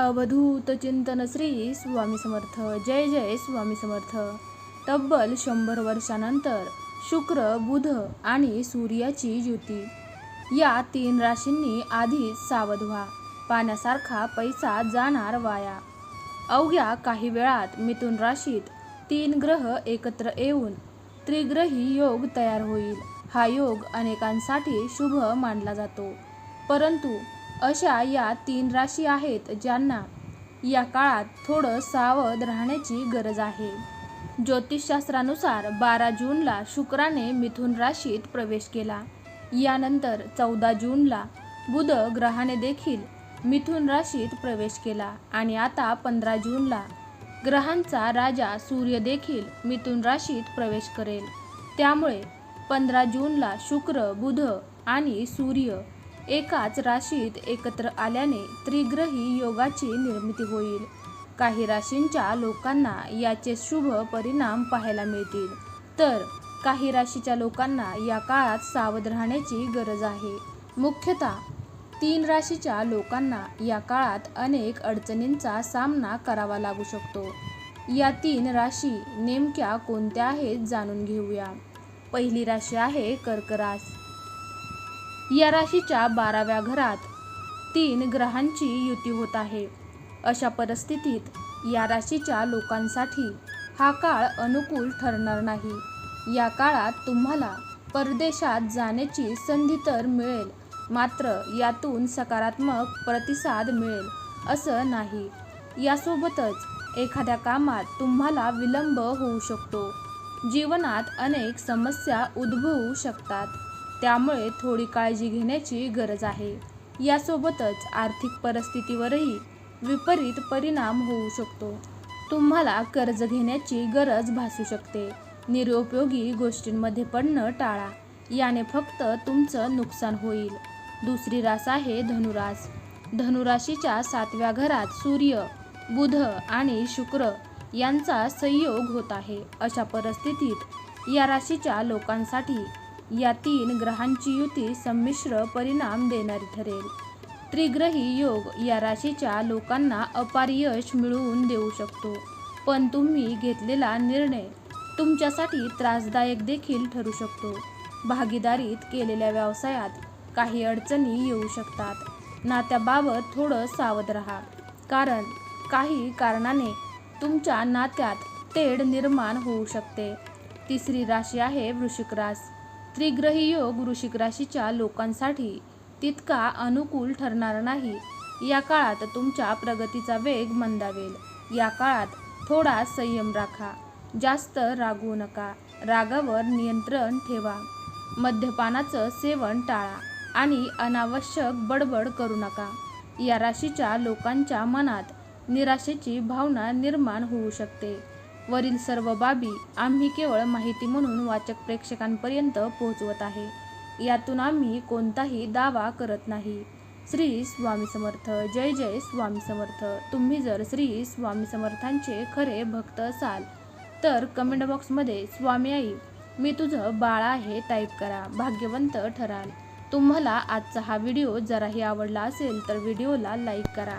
अवधूत चिंतन श्री स्वामी समर्थ. जय जय स्वामी समर्थ. तब्बल शंभर वर्षानंतर शुक्र बुध आणि सूर्याची युती या तीन राशींनी आधीच सावध व्हा. पाण्यासारखा पैसा जाणार वाया. अवघ्या काही वेळात मिथुन राशीत तीन ग्रह एकत्र येऊन त्रिग्रही योग तयार होईल. हा योग अनेकांसाठी शुभ मानला जातो. परंतु अशा या तीन राशी आहेत ज्यांना या काळात थोडं सावध राहण्याची गरज आहे. ज्योतिषशास्त्रानुसार बारा जूनला शुक्राने मिथुन राशीत प्रवेश केला. यानंतर चौदा जूनला बुध ग्रहाने देखील मिथुन राशीत प्रवेश केला आणि आता पंधरा जूनला ग्रहांचा राजा सूर्य देखील मिथुन राशीत प्रवेश करेल. त्यामुळे पंधरा जूनला शुक्र बुध आणि सूर्य एकाच राशीत एकत्र आल्याने त्रिग्रही योगाची निर्मिती होईल. काही राशींच्या लोकांना याचे शुभ परिणाम पाहायला मिळतील. तर काही राशीच्या लोकांना या काळात सावध राहण्याची गरज आहे. मुख्यतः तीन राशीच्या लोकांना या काळात अनेक अडचणींचा सामना करावा लागू शकतो. या तीन राशी नेमक्या कोणत्या आहेत जाणून घेऊया. पहिली राशी आहे कर्करास या राशीच्या बाराव्या घरात तीन ग्रहांची युती होत आहे. अशा परिस्थितीत या राशीच्या लोकांसाठी हा काळ अनुकूल ठरणार नाही. या काळात तुम्हाला परदेशात जाण्याची संधी तर मिळेल मात्र यातून सकारात्मक प्रतिसाद मिळेल असं नाही. यासोबतच एखाद्या कामात तुम्हाला विलंब होऊ शकतो. जीवनात अनेक समस्या उद्भवू शकतात. त्यामुळे थोडी काळजी घेण्याची गरज आहे. यासोबतच आर्थिक परिस्थितीवरही विपरीत परिणाम होऊ शकतो. तुम्हाला कर्ज घेण्याची गरज भासू शकते. निरुपयोगी गोष्टींमध्ये पडणं टाळा. याने फक्त तुमचं नुकसान होईल. दुसरी रास आहे धनुरास. धनुराशीच्या सातव्या घरात सूर्य बुध आणि शुक्र यांचा संयोग होत आहे. अशा परिस्थितीत या राशीच्या लोकांसाठी या तीन ग्रहांची युती संमिश्र परिणाम देणारी ठरेल. त्रिग्रही योग या राशीच्या लोकांना अपार यश मिळवून देऊ शकतो. पण तुम्ही घेतलेला निर्णय तुमच्यासाठी त्रासदायक देखील ठरू शकतो. भागीदारीत केलेल्या व्यवसायात काही अडचणी येऊ शकतात. नात्याबाबत थोडं सावध राहा. कारण काही कारणाने तुमच्या नात्यात तेढ निर्माण होऊ शकते. तिसरी राशी आहे वृश्चिक रास. त्रिग्रही योग वृश्चिक राशीच्या लोकांसाठी तितका अनुकूल ठरणार नाही. या काळात तुमच्या प्रगतीचा वेग मंदावेल. या काळात थोडा संयम राखा. जास्त रागवू नका. रागावर नियंत्रण ठेवा. मद्यपानाचं सेवन टाळा आणि अनावश्यक बडबड करू नका. या राशीच्या लोकांच्या मनात निराशेची भावना निर्माण होऊ शकते. वरील सर्व बाबी आम्ही केवळ माहिती म्हणून वाचक प्रेक्षकांपर्यंत पोहोचवत आहे. यातून आम्ही कोणताही दावा करत नाही. श्री स्वामी समर्थ. जय जय स्वामी समर्थ. तुम्ही जर श्री स्वामी समर्थांचे खरे भक्त असाल तर कमेंट बॉक्समध्ये स्वामी आई मी तुझं बाळ आहे टाईप करा. भाग्यवंत ठराल. तुम्हाला आजचा हा व्हिडिओ जराही आवडला असेल तर व्हिडिओला लाईक करा.